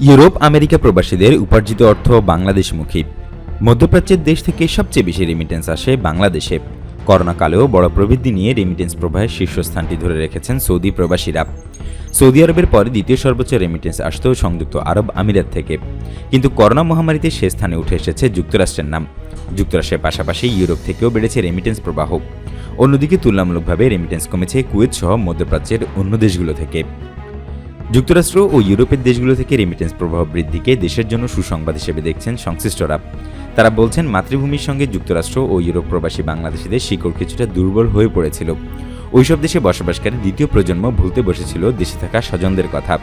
Europe, America প্রবাসীদের উপার্জিত অর্থ বাংলাদেশমুখী। মধ্যপ্রাচ্যের দেশ থেকে সবচেয়ে বেশি রেমিটেন্স আসে বাংলাদেশে। করোনাকালেও বড় প্রবৃদ্ধি নিয়ে রেমিটেন্স প্রবাহের শীর্ষস্থানটি ধরে রেখেছেন সৌদি প্রবাসীরা। সৌদি আরবের পরে দ্বিতীয় সর্বোচ্চ রেমিটেন্স আসতেও সংযুক্ত আরব আমিরাত থেকে। কিন্তু করোনা মহামারীতে সে স্থানে উঠে এসেছে যুক্তরাষ্ট্রের নাম। যুক্তরাষ্ট্রের পাশাপাশি ইউরোপ থেকেও বেড়েছে রেমিটেন্স প্রবাহ। অন্যদিকে তুলনামূলকভাবে রেমিটেন্স কমেছে কুয়েত সহ মধ্যপ্রাচ্যের অন্য দেশগুলো থেকে। যুক্তরাষ্ট্র ও ইউরোপের দেশগুলো থেকে রেমিটেন্স প্রবাহ বৃদ্ধিকে দেশের জন্য সুসংবাদ হিসেবে দেখছেন সংশ্লিষ্টরা। তারা বলছেন, মাতৃভূমির সঙ্গে যুক্তরাষ্ট্র ও ইউরোপ প্রবাসী বাংলাদেশিদের শিকড় কিছুটা দুর্বল হয়ে পড়েছিল। ওইসব দেশে বসবাসকারী দ্বিতীয় প্রজন্ম ভুলতে বসেছিল দেশে থাকা স্বজনদের কথা।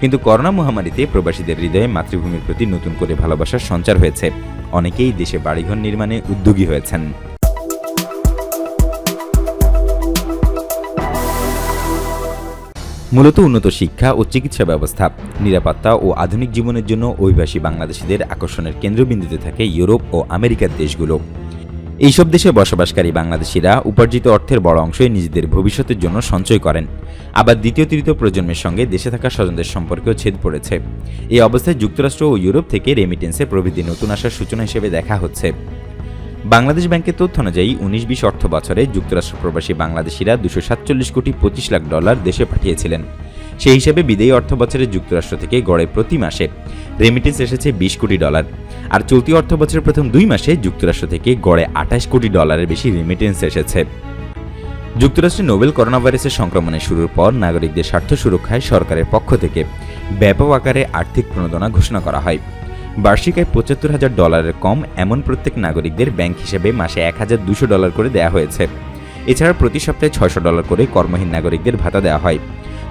কিন্তু করোনা মহামারীতে প্রবাসীদের হৃদয়ে মাতৃভূমির প্রতি নতুন করে ভালোবাসার সঞ্চার হয়েছে। অনেকেই দেশে বাড়িঘর নির্মাণে উদ্যোগী হয়েছেন। মূলত উন্নত শিক্ষা ও চিকিৎসা ব্যবস্থা। নিরাপত্তা ও আধুনিক জীবনের জন্য অভিবাসী বাংলাদেশিদের আকর্ষণের কেন্দ্রবিন্দুতে থাকে ইউরোপ ও আমেরিকার দেশগুলো। এইসব দেশে বসবাসকারী বাংলাদেশিরা উপার্জিত অর্থের বড় অংশই নিজেদের ভবিষ্যতের জন্য সঞ্চয় করেন। আবার দ্বিতীয় তৃতীয় প্রজন্মের সঙ্গে দেশে থাকা স্বজনদের সম্পর্কেও ছেদ পড়েছে। এই অবস্থায় যুক্তরাষ্ট্র ও ইউরোপ থেকে রেমিটেন্সে প্রভৃতি নতুন আসার সূচনা হিসেবে দেখা হচ্ছে। বাংলাদেশ ব্যাংকের তথ্য অনুযায়ী উনিশ বিশ অর্থ বছরে যুক্তরাষ্ট্র প্রবাসী বাংলাদেশিরা দুশো সাতচল্লিশ কোটি পঁচিশ লাখ ডলার দেশে পাঠিয়েছিলেন। সেই হিসাবে বিদেয়ী অর্থ বছরে যুক্তরাষ্ট্র থেকে গড়ে প্রতি মাসে রেমিটেন্স এসেছে বিশ কোটি ডলার। আর চলতি অর্থ বছরের প্রথম দুই মাসে যুক্তরাষ্ট্র থেকে গড়ে আঠাশ কোটি ডলারের বেশি রেমিটেন্স এসেছে। যুক্তরাষ্ট্রে নোবেল করোনা ভাইরাসের সংক্রমণের শুরুর পর নাগরিকদের স্বার্থ সুরক্ষায় সরকারের পক্ষ থেকে ব্যাপক আকারে আর্থিক প্রণোদনা ঘোষণা করা হয়। বার্ষিক আয় পঁচাত্তর হাজার ডলারের কম এমন প্রত্যেক নাগরিকদের ব্যাংক হিসেবে মাসে এক হাজার দুশো ডলার করে দেওয়া হয়েছে। এছাড়া প্রতি সপ্তাহে ছয়শো ডলার করে কর্মহীন নাগরিকদের ভাতা দেওয়া হয়।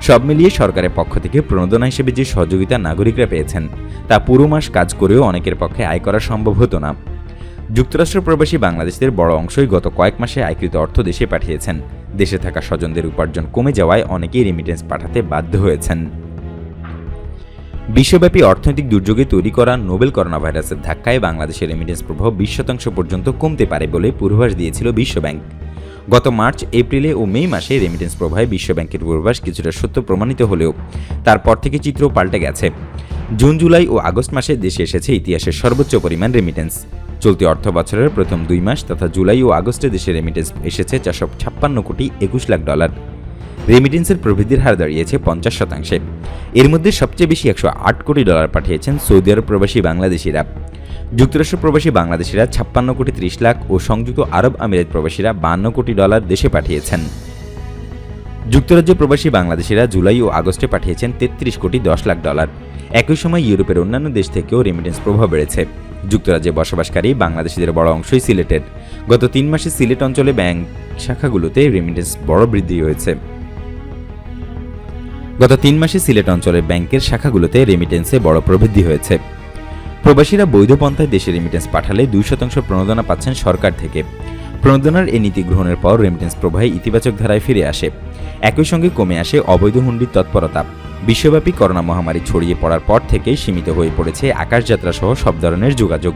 সব মিলিয়ে সরকারের পক্ষ থেকে প্রণোদনা হিসেবে যে সহযোগিতা নাগরিকরা পেয়েছেন, তা পুরো মাস কাজ করেও অনেকের পক্ষে আয় করা সম্ভব হতো না। যুক্তরাষ্ট্র প্রবাসী বাংলাদেশদের বড় অংশই গত কয়েক মাসে আয়কৃত অর্থ দেশে পাঠিয়েছেন। দেশে থাকা স্বজনদের উপার্জন কমে যাওয়ায় অনেকেই রেমিটেন্স পাঠাতে বাধ্য হয়েছেন। বিশ্বব্যাপী অর্থনৈতিক দুর্যোগে তৈরি করা নোবেল করোনা ভাইরাসের ধাক্কায় বাংলাদেশের রেমিটেন্স প্রভাব বিশ শতাংশ পর্যন্ত কমতে পারে বলে পূর্বাভাস দিয়েছিল বিশ্বব্যাংক। গত মার্চ, এপ্রিলে ও মে মাসে রেমিটেন্স প্রবাহে বিশ্বব্যাংকের পূর্বাভাস কিছুটা সত্য প্রমাণিত হলেও তারপর থেকে চিত্র পাল্টে গেছে। জুন, জুলাই ও আগস্ট মাসে দেশে এসেছে ইতিহাসের সর্বোচ্চ পরিমাণ রেমিটেন্স চলতি অর্থ বছরের প্রথম দুই মাস তথা জুলাই ও আগস্টে দেশে রেমিটেন্স এসেছে চারশো ছাপ্পান্ন কোটি একুশ লাখ ডলার। রেমিটেন্সের প্রবৃদ্ধির হার দাঁড়িয়েছে পঞ্চাশ শতাংশে। এর মধ্যে সবচেয়ে বেশি একশো আট কোটি ডলার পাঠিয়েছেন সৌদি আরব প্রবাসী বাংলাদেশিরা। যুক্তরাষ্ট্র প্রবাসী বাংলাদেশিরা ছাপ্পান্ন কোটি ত্রিশ লাখ ও সংযুক্ত আরব আমিরাত প্রবাসীরা বান্ন কোটি ডলার দেশে পাঠিয়েছেন। যুক্তরাজ্য প্রবাসী বাংলাদেশিরা জুলাই ও আগস্টে পাঠিয়েছেন তেত্রিশ কোটি দশ লাখ ডলার। একই সময় ইউরোপের অন্যান্য দেশ থেকেও রেমিটেন্স প্রভাব বেড়েছে। যুক্তরাজ্যে বসবাসকারী বাংলাদেশিদের বড় অংশই সিলেটের। গত তিন মাসে সিলেট অঞ্চলে ব্যাংক শাখাগুলোতে রেমিটেন্স বড় বৃদ্ধি হয়েছে। গত তিন মাসে সিলেট অঞ্চলের ব্যাংকের শাখাগুলোতে রেমিটেন্সে বড় প্রবৃদ্ধি হয়েছে। প্রবাসীরা বৈধ পন্থায় দেশে রেমিটেন্স পাঠালে দুই শতাংশ প্রণোদনা পাচ্ছেন সরকার থেকে। প্রণোদনার এই নীতি গ্রহণের পর রেমিটেন্স প্রবাহে ইতিবাচক ধারায় ফিরে আসে। একই সঙ্গে কমে আসে অবৈধ হুন্ডির তৎপরতা। বিশ্বব্যাপী করোনা মহামারী ছড়িয়ে পড়ার পর থেকেই সীমিত হয়ে পড়েছে আকাশযাত্রা সহ সব ধরনের যোগাযোগ।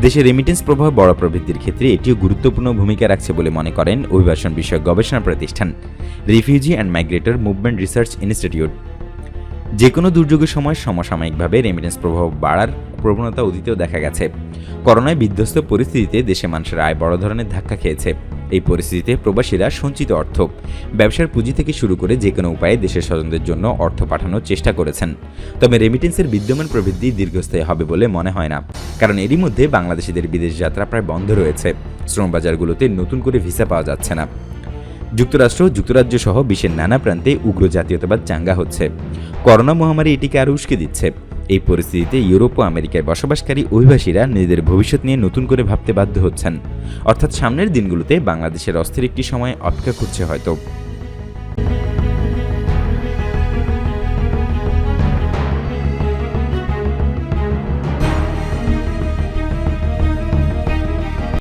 দেশে রেমিটেন্স প্রবাহ বড় প্রবৃদ্ধির ক্ষেত্রে এটিও গুরুত্বপূর্ণ ভূমিকা রাখছে বলে মনে করেন অভিবাসন বিষয়ক গবেষণা প্রতিষ্ঠান refugee and migratory movement research institute যে কোনো দুর্যোগের সময় সমসাময়িকভাবে রেমিটেন্স প্রভাব বাড়ার প্রবণতা অতীতেও দেখা গেছে। করোনায় বিধ্বস্ত পরিস্থিতিতে দেশে মানুষের আয় বড় ধরনের ধাক্কা খেয়েছে। এই পরিস্থিতিতে প্রবাসীরা সঞ্চিত অর্থ। ব্যবসার পুঁজি থেকে শুরু করে যে কোনো উপায়ে দেশের স্বজনদের জন্য অর্থ পাঠানোর চেষ্টা করেছেন। তবে রেমিটেন্সের বিদ্যমান প্রবৃদ্ধি দীর্ঘস্থায়ী হবে বলে মনে হয় না। কারণ এরই মধ্যে বাংলাদেশিদের বিদেশ যাত্রা প্রায় বন্ধ রয়েছে। শ্রমবাজারগুলোতে নতুন করে ভিসা পাওয়া যাচ্ছে না। যুক্তরাষ্ট্র যুক্তরাজ্য সহ বিশ্বের নানা প্রান্তে উগ্র জাতীয়তাবাদ চাঙ্গা হচ্ছে। করোনা মহামারী এটিকে আরও উস্কে দিচ্ছে। এই পরিস্থিতিতে ইউরোপ ও আমেরিকায় বসবাসকারী অভিবাসীরা নিজেদের ভবিষ্যৎ নিয়ে নতুন করে ভাবতে বাধ্য হচ্ছেন। অর্থাৎ সামনের দিনগুলোতে বাংলাদেশের অস্থির একটি সময় অপেক্ষা করছে হয়তো।